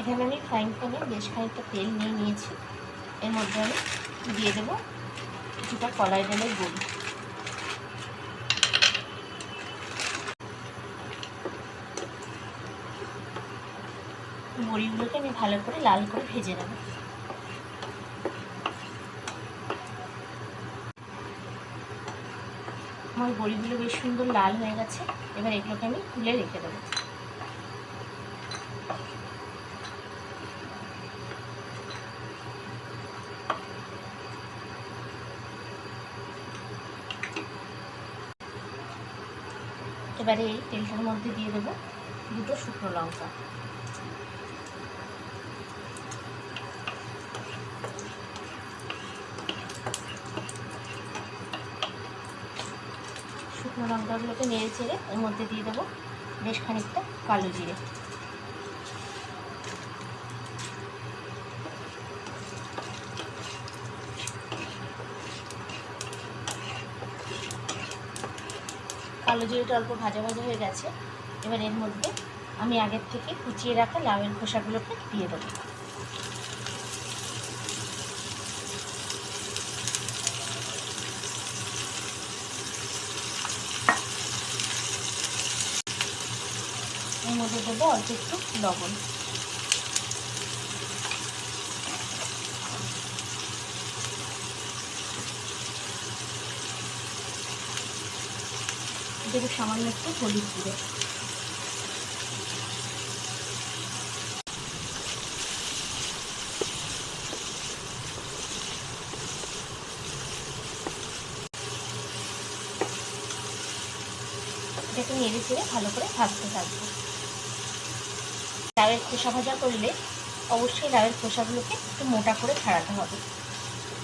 এখানে আমি ফ্রাইং প্যানে বেশ খানিকটা তেল নিয়ে নিয়েছি। এর মধ্যে আমি দিয়ে দেবো কিছুটা কলাই ডালের বড়ি বড়িগুলোকে আমি ভালো করে লাল করে ভেজে নেব। আমার বড়িগুলো বেশ সুন্দর লাল হয়ে গেছে। এবার এগুলোকে আমি তুলে রেখে দেবো। এবারে এই তেলটার মধ্যে দিয়ে দেবো দুটো শুকনো লঙ্কা। শুকনো লঙ্কাগুলোকে নেড়ে চেড়ে এর মধ্যে দিয়ে দেবো বেশ খানিকটা কালো জিরে। কালো জিরেটা অল্প ভাজা ভাজা হয়ে গেছে। এবার এর মধ্যে আমি আগের থেকে কুচিয়ে রাখা লাউয়ের খোসাগুলোকে দিয়ে দেবো। এর মধ্যে দেবো অল্প একটু লবণ। দেবো সামান্য একটু হলুদ গুঁড়ো। এটাকে নেড়ে চেড়ে ভালো করে ভাজতে থাকব। লাউয়ের খোসা ভাজা করলে অবশ্যই লাউয়ের খোসাগুলোকে একটু মোটা করে ছাড়াতে হবে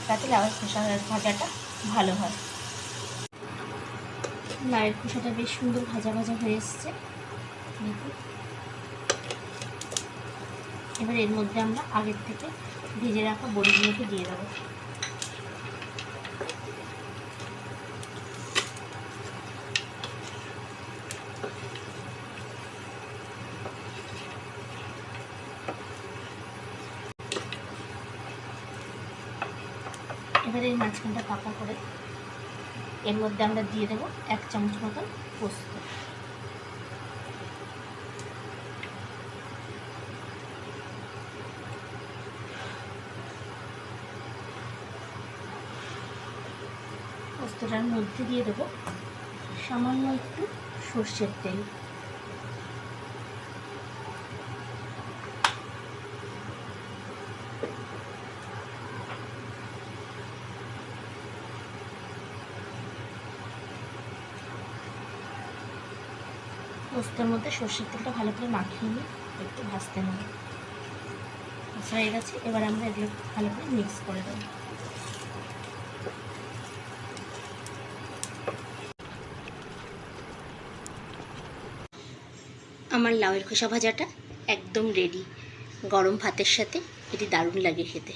তাতে লাউয়ের খোসা ভাজাটা ভালো হয়। লাউয়ের খোসাটা বেশ সুন্দর ভাজা ভাজা হয়ে এসছে। এবার এর মধ্যে আমরা আগের থেকে ভেজে রাখা বড়িগুলোকে দিয়ে দেবো। এবার এই মাঝখানটা পাকা করে এর মধ্যে আমরা দিয়ে দেবো এক চামচ মতন পোস্ত। পোস্তটার মধ্যে দিয়ে দেবো সামান্য একটু সর্ষের তেল। পোস্তের মধ্যে সর্ষের তেলটা ভালো করে মাখিয়ে নিয়ে একটু ভাজতে নেব। হয়ে গেছে, এবার আমরা এগুলো ভালো করে মিক্স করে দেবো আমার লাউয়ের খোসা ভাজাটা একদম রেডি গরম ভাতের সাথে, এটি দারুণ লাগে খেতে।